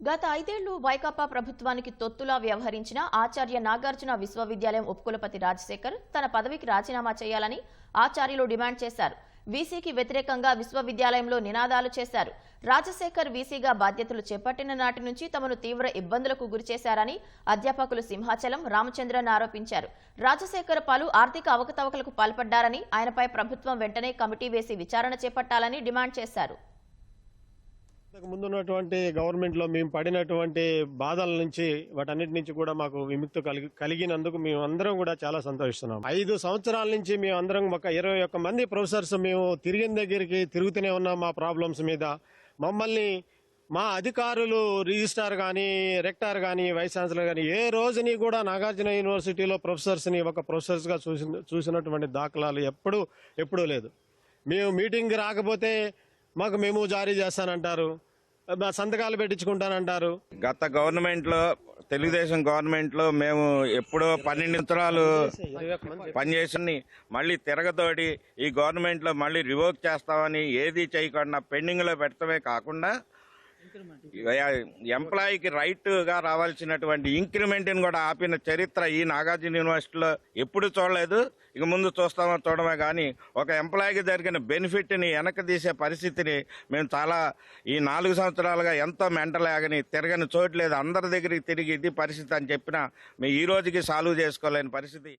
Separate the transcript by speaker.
Speaker 1: గత ఐదేళ్ళు వైకాపా ప్రభుత్వానికి తొత్తులా వ్యవహరించిన ఆచార్య నాగార్జున విశ్వవిద్యాలయం ఉపకులపతి రాజశేఖర్ తన పదవికి రాజీనామా చేయాలని ఆచార్యులు డిమాండ్ చేశారు. వీసీకి వ్యతిరేకంగా విశ్వవిద్యాలయంలో నినాదాలు చేశారు. రాజశేఖర్ వీసీగా బాధ్యతలు చేపట్టిన నాటి నుంచి తమను తీవ్ర ఇబ్బందులకు గురిచేశారని అధ్యాపకులు సింహాచలం రామచంద్రన్ ఆరోపించారు. రాజశేఖర్ పలు ఆర్థిక అవకతవకలకు పాల్పడ్డారని ఆయనపై ప్రభుత్వం వెంటనే కమిటీ వేసి విచారణ చేపట్టాలని డిమాండ్ చేశారు.
Speaker 2: ఇంతకు ముందున్నటువంటి గవర్నమెంట్లో మేము పడినటువంటి బాధల నుంచి వాటన్నిటి నుంచి కూడా మాకు విముక్తి కలిగి కలిగినందుకు మేము అందరం కూడా చాలా సంతోషిస్తున్నాం. ఐదు సంవత్సరాల నుంచి మేము అందరం ఒక ఇరవై ఒక్క మంది ప్రొఫెసర్స్ మేము తిరిగిన దగ్గరికి తిరుగుతూనే ఉన్నాం మా ప్రాబ్లమ్స్ మీద. మమ్మల్ని మా అధికారులు రిజిస్ట్రార్ కానీ రెక్టార్ కానీ వైస్ ఛాన్సలర్ కానీ ఏ రోజుని కూడా నాగార్జున యూనివర్సిటీలో ప్రొఫెసర్స్ని ఒక ప్రొఫెసర్స్గా చూసి చూసినటువంటి దాఖలాలు ఎప్పుడూ ఎప్పుడూ లేదు. మేము మీటింగ్ రాకపోతే మాకు మేము జారీ చేస్తానంటారు సంతకాలు పెట్టించుకుంటానంటారు.
Speaker 3: గత గవర్నమెంట్లో తెలుగుదేశం గవర్నమెంట్లో మేము ఎప్పుడో పన్నెండు సంవత్సరాలు పనిచేసి మళ్ళీ తిరగతోటి ఈ గవర్నమెంట్లో మళ్ళీ రివోక్ చేస్తామని ఏది చేయకుండా పెండింగ్లో పెట్టడమే కాకుండా ఎంప్లాయీకి రైట్గా రావాల్సినటువంటి ఇంక్రిమెంట్ని కూడా ఆపిన చరిత్ర ఈ నాగార్జున యూనివర్సిటీలో ఎప్పుడు చూడలేదు. ఇక ముందు చూస్తామో చూడమే కానీ ఒక ఎంప్లాయీకి జరిగిన బెనిఫిట్ని వెనక్కి తీసే పరిస్థితిని మేము చాలా ఈ నాలుగు సంవత్సరాలుగా ఎంతో మెంటల్ ఆగని తిరగని చోట్లేదు అందరి దగ్గరికి తిరిగి ఇది పరిస్థితి అని చెప్పినా మేము ఈ రోజుకి సాల్వ్ చేసుకోలేని పరిస్థితి.